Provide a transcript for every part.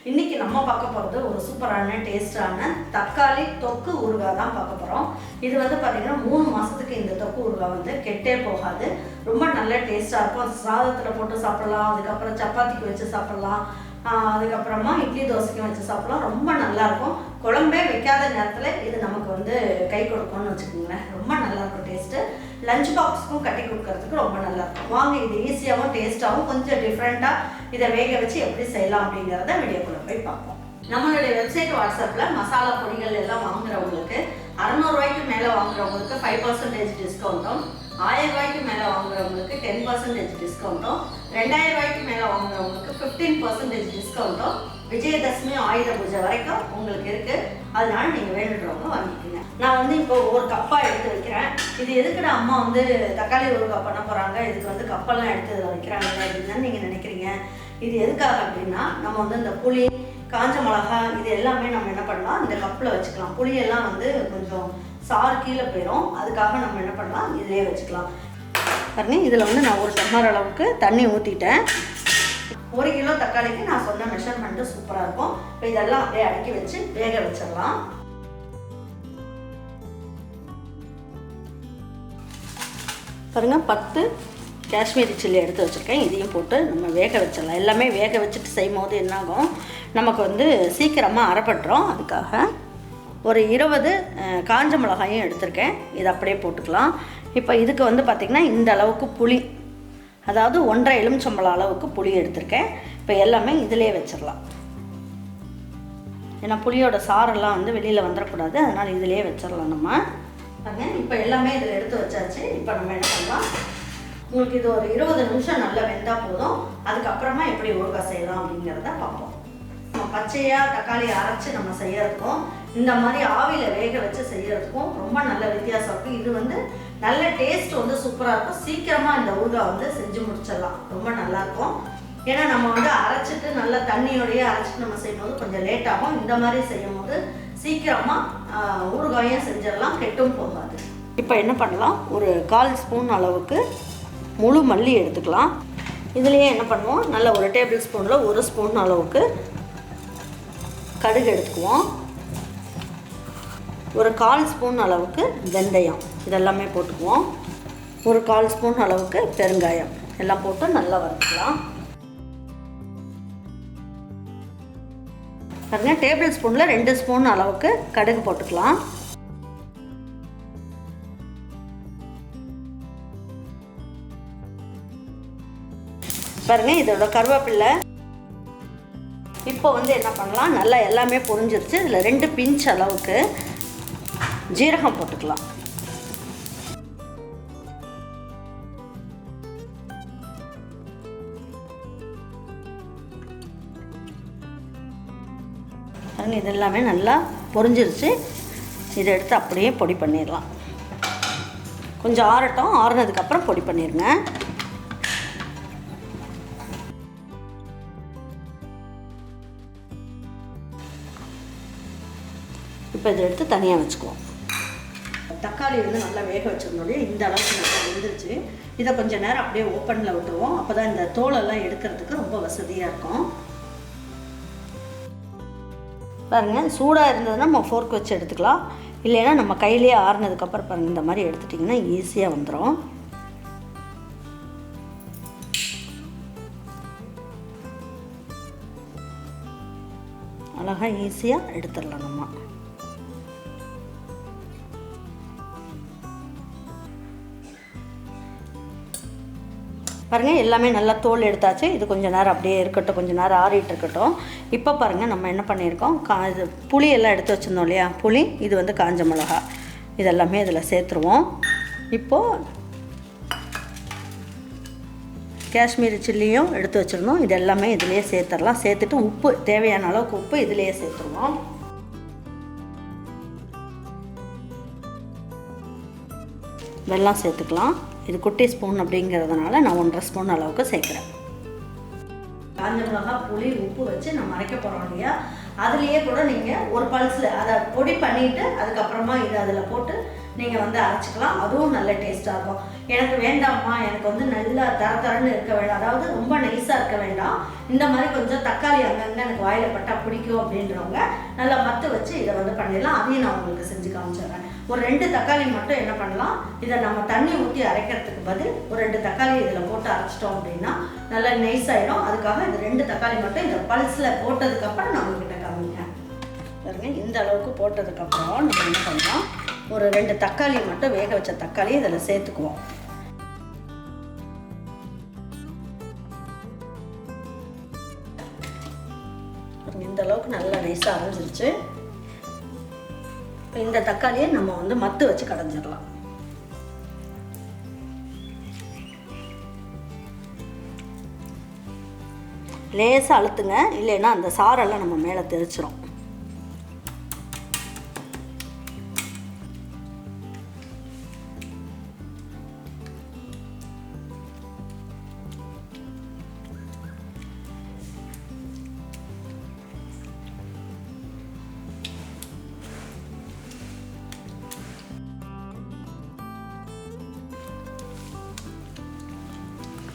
இன்னைக்கு நம்ம பார்க்க போகிறது ஒரு சூப்பரான டேஸ்டான தக்காளி தொக்கு ஊறுகாய் தான் பார்க்க போகிறோம் இது வந்து பார்த்தீங்கன்னா மூணு மாதத்துக்கு இந்த தொக்கு ஊறுகாய் வந்து கெட்டே போகாது. ரொம்ப நல்ல டேஸ்ட்டாக இருக்கும். சாதத்தில் போட்டு சாப்பிடலாம். அதுக்கப்புறம் சப்பாத்திக்கு வச்சு சாப்பிடலாம். அதுக்கப்புறமா இட்லி தோசைக்கும் வச்சு சாப்பிடலாம். ரொம்ப நல்லாயிருக்கும். குழம்பே வைக்காத நேரத்தில் இது நமக்கு வந்து கை கொடுக்கும்னு வச்சுக்கோங்களேன். ரொம்ப நல்லாயிருக்கும் டேஸ்ட்டு லஞ்ச் பாக்ஸுக்கும் கட்டி கொடுக்கறதுக்கு ரொம்ப நல்லாயிருக்கும். வாங்க இது ஈஸியாகவும் டேஸ்ட்டாகவும் கொஞ்சம் டிஃப்ரெண்ட்டாக இதை வேக வச்சு எப்படி செய்யலாம் அப்படிங்கிறத வீடியோக்குள்ளே போய் பார்ப்போம். நம்மளுடைய வெப்சைட் வாட்ஸ்அப்பில் மசாலா பொடிகள் எல்லாம் வாங்குறவங்களுக்கு அறநூறுவாய்க்கு மேலே வாங்குறவங்களுக்கு ஃபைவ் பர்சன்டேஜ் டிஸ்கவுண்ட்டும் ஆயிரம் ரூபாய்க்கு மேலே வாங்குறவங்களுக்கு டென் பர்சன்டேஜ் டிஸ்கவுண்ட்டும் ரெண்டாயிரம் ரூபாய்க்கு மேலே வாங்குறவங்களுக்கு ஃபிஃப்டீன் பர்சன்டேஜ் டிஸ்கவுண்ட்டும் விஜயதசமி ஆயுத பூஜை வரைக்கும் உங்களுக்கு இருக்கு. அதனால நீங்கள் வேணுன்றவங்க வாங்கிக்கோங்க. நான் வந்து இப்போ ஒரு கப்பாக எடுத்து வைக்கிறேன். இது எதுக்குடா அம்மா வந்து தக்காளி ஊறுகாய் பண்ண போகிறாங்க இதுக்கு வந்து கப்பெல்லாம் எடுத்து வைக்கிறாங்க அப்படின்னு நீங்கள் நினைக்கிறீங்க. இது எதுக்காக அப்படின்னா நம்ம வந்து இந்த புளி காஞ்ச மிளகா இது எல்லாமே நம்ம என்ன பண்ணலாம் இந்த கப்பில் வச்சுக்கலாம். புளியெல்லாம் வந்து கொஞ்சம் சாறு கீழே போயிடும் அதுக்காக நம்ம என்ன பண்ணலாம்? இதிலே வச்சுக்கலாம். பாருங்க இதில் வந்து நான் ஒரு டம்ளர் அளவுக்கு தண்ணி ஊற்றிட்டேன் ஒரு கிலோ தக்காளிக்கு நான் சொன்ன மெஷர்மெண்ட்டு சூப்பராக இருக்கும். இப்போ இதெல்லாம் அப்படியே அடுக்கி வச்சு வேக வச்சிடலாம். பாருங்க பத்து காஷ்மீரி சில்லி எடுத்து வச்சுருக்கேன். இதையும் போட்டு நம்ம வேக வச்சிடலாம். எல்லாமே வேக வச்சுட்டு செய்யும் போது என்னாகும்? நமக்கு வந்து சீக்கிரமாக அரைப்பட்டுரும் அதுக்காக ஒரு இருபது காஞ்ச மிளகாயும் எடுத்திருக்கேன். இதை அப்படியே போட்டுக்கலாம். இப்போ இதுக்கு வந்து பார்த்திங்கன்னா இந்த அளவுக்கு புளி அதாவது ஒன்றரை எலுமிச்சம்பழம் அளவுக்கு புளி எடுத்திருக்கேன். இப்போ எல்லாமே இதிலே வச்சிடலாம். ஏன்னா புளியோட சாரெல்லாம் வந்து வெளியில் வந்துடக்கூடாது அதனால் இதிலே வச்சிடலாம் நம்ம. இப்போ எல்லாமே இதில் எடுத்து வச்சாச்சு. இப்போ நம்ம என்ன பண்ணலாம்? உங்களுக்கு இது ஒரு இருபது நிமிஷம் நல்லா வெந்தால் போதும். அதுக்கப்புறமா எப்படி ஊறுகாய் செய்யலாம் அப்படிங்கிறத பார்ப்போம். பச்சையாக தக்காளி அரைச்சி நம்ம செய்யறதுக்கும் இந்த மாதிரி ஆவியில் வேக வச்சு செய்யறதுக்கும் ரொம்ப நல்ல வித்தியாசம் இருக்கும் இது வந்து நல்ல டேஸ்ட் வந்து சூப்பராக இருக்கும். சீக்கிரமாக இந்த ஊறுகாய் வந்து செஞ்சு முடிச்சிடலாம். ரொம்ப நல்லாயிருக்கும் ஏன்னா நம்ம வந்து அரைச்சிட்டு நல்லா தண்ணியோடையே அரைச்சிட்டு நம்ம செய்யும்போது கொஞ்சம் லேட் ஆகும். இந்த மாதிரி செய்யும் போது சீக்கிரமாக ஊறுகாயும் செஞ்சிடலாம். கெட்டும் போகாது. இப்போ என்ன பண்ணலாம்? ஒரு கால் ஸ்பூன் அளவுக்கு முழு மல்லி எடுத்துக்கலாம். இதுலேயே என்ன பண்ணுவோம்? நல்ல ஒரு டேபிள் ஸ்பூனில் ஒரு ஸ்பூன் அளவுக்கு கடுகு எடுத்துக்குவோம். ஒரு கால் ஸ்பூன் அளவுக்கு வெந்தயம் இதெல்லாமே போட்டுக்குவோம். ஒரு கால் ஸ்பூன் அளவுக்கு பெருங்காயம் எல்லாம் போட்டு நல்லா வறுத்துக்கலாம் பாருங்கள் டேபிள் ஸ்பூனில் ரெண்டு ஸ்பூன் அளவுக்கு கடுகு போட்டுக்கலாம். பாருங்கள் இதோட கருவேப்பில்லை இப்போ வந்து என்ன பண்ணலாம்? நல்லா எல்லாமே பொரிஞ்சிருச்சு. இதில் ரெண்டு பிஞ்ச் அளவுக்கு ஜீரகம் போட்டுக்கலாம். பாருங்க இது எல்லாமே நல்லா பொரிஞ்சிருச்சு. இதை எடுத்து அப்படியே பொடி பண்ணிடலாம். கொஞ்சம் ஆறட்டும். ஆறுனதுக்கப்புறம் பொடி பண்ணிடுங்க இப்போ இதை எடுத்து தனியாக வச்சுக்குவோம். தக்காளி வந்து நல்லா வேக வச்சிருந்தோடய இந்த அளவுக்கு நல்லா வெந்துருச்சு. இதை கொஞ்சம் நேரம் அப்படியே ஓப்பனில் விட்டுருவோம். அப்போ தான் இந்த தோலெல்லாம் எடுக்கிறதுக்கு ரொம்ப வசதியாக இருக்கும். பாருங்கள் சூடாக இருந்ததுன்னா நம்ம ஃபோர்க் வச்சு எடுத்துக்கலாம். இல்லைன்னா நம்ம கையிலேயே ஆறுனதுக்கப்புறம் பாருங்கள் இந்த மாதிரி எடுத்துட்டிங்கன்னா ஈஸியாக வந்துடும் அழகாக ஈஸியாக எடுத்துடலாம் நம்ம. பாருங்கள் எல்லாமே நல்லா தோல் எடுத்தாச்சு. இது கொஞ்சம் நேரம் அப்படியே இருக்கட்டும் கொஞ்சம் நேரம் ஆறிட்டு இருக்கட்டும். இப்போ பாருங்கள் நம்ம என்ன பண்ணியிருக்கோம்? கா இது புளி எல்லாம் எடுத்து வச்சுருந்தோம் இல்லையா? புளி இது வந்து காஞ்ச மிளகா. இதெல்லாமே இதில் சேர்த்துருவோம். இப்போது காஷ்மீரி சில்லியும் எடுத்து வச்சுருந்தோம். இது எல்லாமே இதிலேயே சேர்த்துடலாம். சேர்த்துட்டு உப்பு தேவையான அளவுக்கு உப்பு இதிலேயே சேர்த்துருவோம். வெள்ளம் சேர்த்துக்கலாம். இது குட்டி ஸ்பூன் அப்படிங்கிறதுனால நான் ஒன்றரை ஸ்பூன் அளவுக்கு சேர்க்குறேன். காஞ்ச மிளகா புளி உப்பு வச்சு நம்ம அரைக்க போகிறோம் இல்லையா? அதுலேயே கூட நீங்கள் ஒரு பல்ஸில் அதை பொடி பண்ணிவிட்டு அதுக்கப்புறமா இதை அதில் போட்டு நீங்கள் வந்து அரைச்சிக்கலாம். அதுவும் நல்ல டேஸ்ட்டாக இருக்கும். எனக்கு வேண்டாம்மா எனக்கு வந்து நல்லா தர தரன்னு இருக்க வேண்டாம். அதாவது ரொம்ப நைஸாக இருக்க வேண்டாம். இந்த மாதிரி கொஞ்சம் தக்காளி அங்கங்கே எனக்கு வாயில் பட்டா பிடிக்கும் அப்படின்றவங்க நல்லா மத்து வச்சு இதை வந்து பண்ணிடலாம். அதையும் நான் உங்களுக்கு செஞ்சு காமிச்சிடுறேன். ஒரு ரெண்டு தக்காளி மட்டும் என்ன பண்ணலாம்? இதை நம்ம தண்ணி ஊற்றி அரைக்கிறதுக்கு பதில் ஒரு ரெண்டு தக்காளி இதில் போட்டு அரைச்சிட்டோம் அப்படின்னா நல்லா நைஸ் ஆயிடும். அதுக்காக இந்த ரெண்டு தக்காளி மட்டும் இந்த பல்ஸில் போட்டதுக்கப்புறம் நான் உங்ககிட்ட காமிக்கிறேன். பாருங்க இந்த அளவுக்கு போட்டதுக்கப்புறம் நம்ம என்ன பண்ணலாம்? ஒரு ரெண்டு தக்காளி மட்டும் வேக வச்ச தக்காளி இதில் சேர்த்துக்குவோம். இந்த அளவுக்கு நல்லா நைஸாக அரைஞ்சிருச்சு. இப்போ இந்த தக்காளியை நம்ம வந்து மத்து வச்சு கடைஞ்சிடலாம். லேசாக அழுத்துங்க. இல்லைன்னா அந்த சாரெல்லாம் நம்ம மேலே தெரிச்சிரும்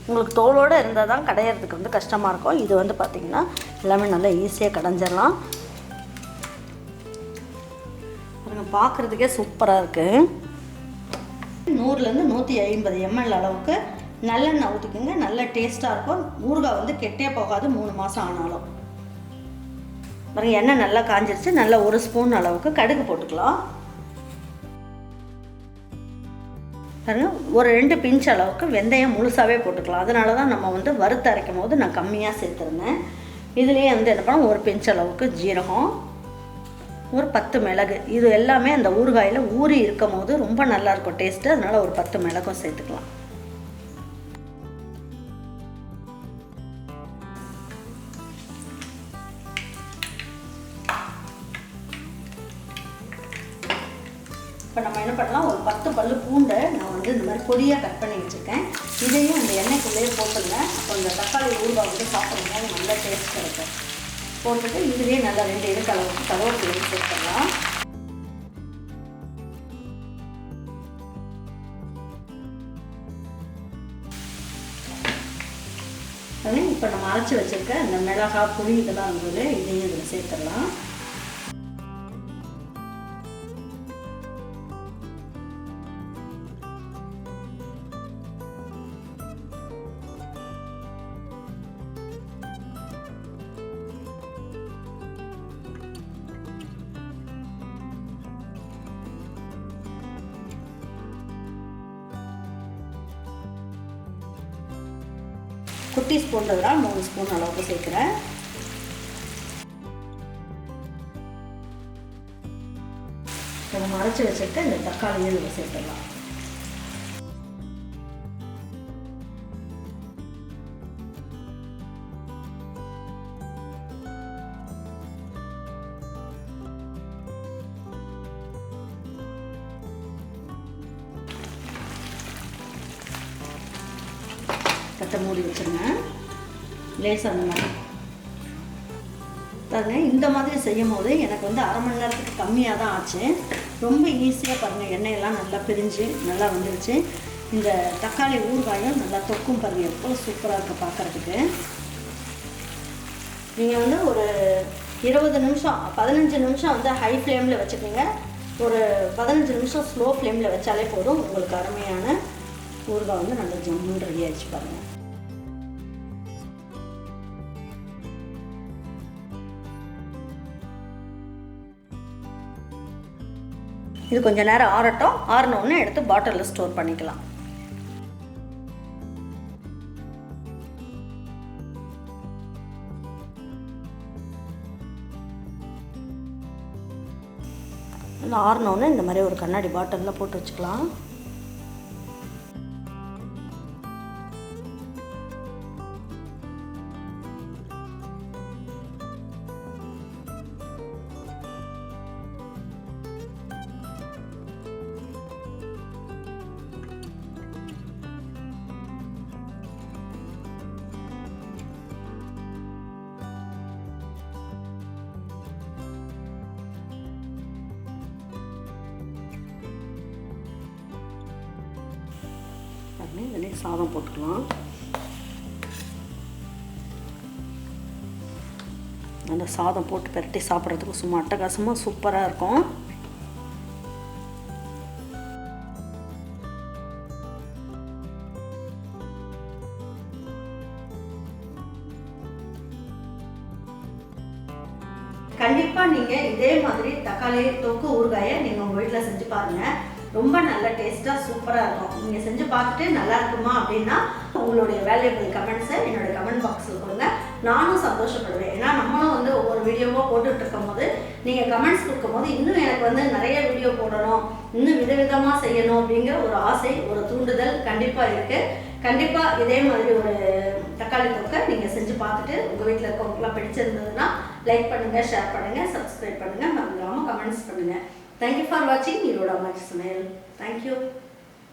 உங்களுக்கு தோலோடு இருந்தால் தான் கடையிறதுக்கு வந்து கஷ்டமாக இருக்கும். இது வந்து பார்த்திங்கன்னா எல்லாமே நல்லா ஈஸியாக கடைஞ்சிடலாம். பாருங்க பார்க்குறதுக்கே சூப்பராக இருக்குது நூறுலேருந்து நூற்றி ஐம்பது எம்எல் அளவுக்கு நல்லெண்ணெய் ஊற்றிக்கோங்க நல்ல டேஸ்ட்டாக இருக்கும். ஊறுகாய் வந்து கெட்டே போகாது மூணு மாதம் ஆனாலும். பாருங்க எண்ணெய் நல்லா காஞ்சிருச்சு. நல்லா ஒரு ஸ்பூன் அளவுக்கு கடுகு போட்டுக்கலாம். பாருங்கள் ஒரு ரெண்டு பிஞ்ச் அளவுக்கு வெந்தயம் முழுசாகவே போட்டுக்கலாம். அதனால தான் நம்ம வந்து வறுத்து அரைக்கும் போது நான் கம்மியாக சேர்த்துருந்தேன். இதுலேயே வந்து என்ன பண்ணோம் ஒரு பிஞ்ச் அளவுக்கு ஜீரகம் ஒரு பத்து மிளகு. இது எல்லாமே அந்த ஊறுகாயில் ஊறி இருக்கும் போது ரொம்ப நல்லாயிருக்கும் டேஸ்ட்டு அதனால் ஒரு பத்து மிளகும் சேர்த்துக்கலாம். பொடியாக கட் பண்ணி வச்சுருக்கேன். இதையும் அந்த எண்ணெய்க்குள்ளேயே போட்டுருங்க. அப்போ இந்த தக்காளி ஊறுகாய் வந்து சாப்பிடும்போது நல்ல டேஸ்ட் கிடைக்கும். போட்டுட்டு இதுலேயே நல்லா ரெண்டு இருக்கு அளவுக்கு கருவேப்பிலையும் சேர்த்துடலாம் இப்போ நம்ம அரைச்சி வச்சுருக்க இந்த மிளகாய் புளி இதெல்லாம் இருந்தது இதையும் இதில் சேர்த்துடலாம். குட்டி ஸ்பூன் மூணு ஸ்பூன் அளவுக்கு சேர்க்குறேன். நம்ம அரைச்சி வச்சுட்டு இந்த தக்காளியும் நம்ம சேர்த்துடலாம். கட்டை மூடி வச்சுருங்க. லேசாக அந்த மாதிரி. பாருங்க இந்த மாதிரி செய்யும் போது எனக்கு வந்து அரை மணி நேரத்துக்கு கம்மியாக தான் ஆச்சு. ரொம்ப ஈஸியாக பாருங்கள் எண்ணெயெல்லாம் நல்லா பிரிஞ்சு நல்லா வந்துருச்சு. இந்த தக்காளி ஊறுகாயும் நல்லா தொக்கும் பாருங்கள் எவ்வளோ சூப்பராக இருக்குது பார்க்குறதுக்கு நீங்கள் வந்து ஒரு இருபது நிமிஷம் பதினஞ்சு நிமிஷம் வந்து ஹை ஃப்ளேமில் வச்சுக்கோங்க. ஒரு பதினஞ்சு நிமிஷம் ஸ்லோ ஃப்ளேமில் வச்சாலே போதும் உங்களுக்கு அருமையான ஊறுகாய் வந்து நல்லா ஜம்முன்னு ரெடி ஆயிடுச்சு பாருங்கள் இது கொஞ்ச நேரம் ஆறட்டும். ஆறினோடனே எடுத்து பாட்டிலில் ஸ்டோர் பண்ணிக்கலாம். நல்லா ஆறினோடனே இந்த மாதிரி ஒரு கண்ணாடி பாட்டிலில் போட்டு வச்சுக்கலாம். இதுலேயே சாதம் போட்டுக்கலாம். அந்த சாதம் போட்டு பெரட்டி சாப்பிட்றதுக்கு சும்மா அட்டகாசமாக சூப்பராக இருக்கும். கண்டிப்பாக நீங்கள் இதே மாதிரி தக்காளி தொக்கு ஊறுகாயை நீங்கள் உங்கள் வீட்டில் செஞ்சு பாருங்கள் ரொம்ப நல்ல டேஸ்ட்டாக சூப்பராக இருக்கும். நீங்கள் செஞ்சு பார்த்துட்டு நல்லா இருக்குமா அப்படின்னா உங்களுடைய வேல்யூபிள் கமெண்ட்ஸை என்னோட கமெண்ட் பாக்ஸில் கொடுங்க. நானும் சந்தோஷப்படுவேன். ஏன்னா நம்மளும் வந்து ஒவ்வொரு வீடியோவாக போட்டுட்டு இருக்கும் போது நீங்கள் கமெண்ட்ஸ் கொடுக்கும் போது இன்னும் எனக்கு வந்து நிறைய வீடியோ போடணும் இன்னும் விதவிதமாக செய்யணும் அப்படிங்கிற ஒரு ஆசை ஒரு தூண்டுதல் கண்டிப்பாக இருக்குது கண்டிப்பாக இதே மாதிரி ஒரு தக்காளி தொக்கை நீங்கள் செஞ்சு பார்த்துட்டு உங்கள் வீட்டில் இருக்கவங்களாம் பிடிச்சிருந்ததுன்னா லைக் பண்ணுங்கள் ஷேர் பண்ணுங்கள் சப்ஸ்கிரைப் பண்ணுங்கள் மறந்துடாமல் கமெண்ட்ஸ் பண்ணுங்கள் Thank you for watching Niroda Max Thank you.